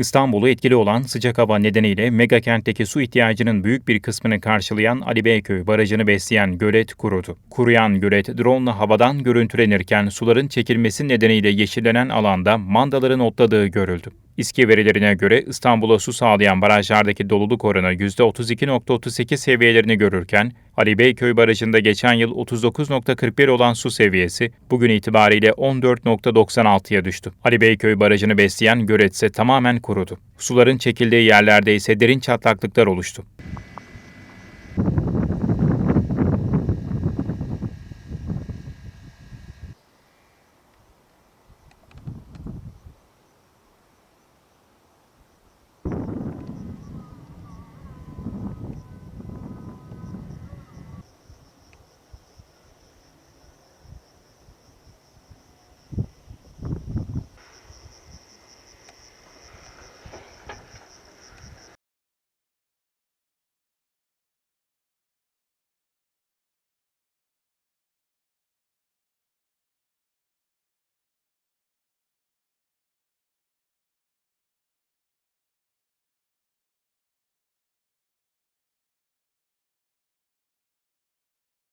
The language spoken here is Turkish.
İstanbul'u etkili olan sıcak hava nedeniyle mega kentteki su ihtiyacının büyük bir kısmını karşılayan Ali Beyköy Barajı'nı besleyen gölet kurudu. Kuruyan gölet drone havadan görüntülenirken suların çekilmesi nedeniyle yeşillenen alanda mandaların otladığı görüldü. İSKİ verilerine göre İstanbul'a su sağlayan barajlardaki doluluk oranı %32.38 seviyelerini görürken Ali Beyköy Barajı'nda geçen yıl 39.41 olan su seviyesi bugün itibariyle 14.96'ya düştü. Ali Beyköy Barajı'nı besleyen gölet ise tamamen kurudu. Suların çekildiği yerlerde ise derin çatlaklıklar oluştu.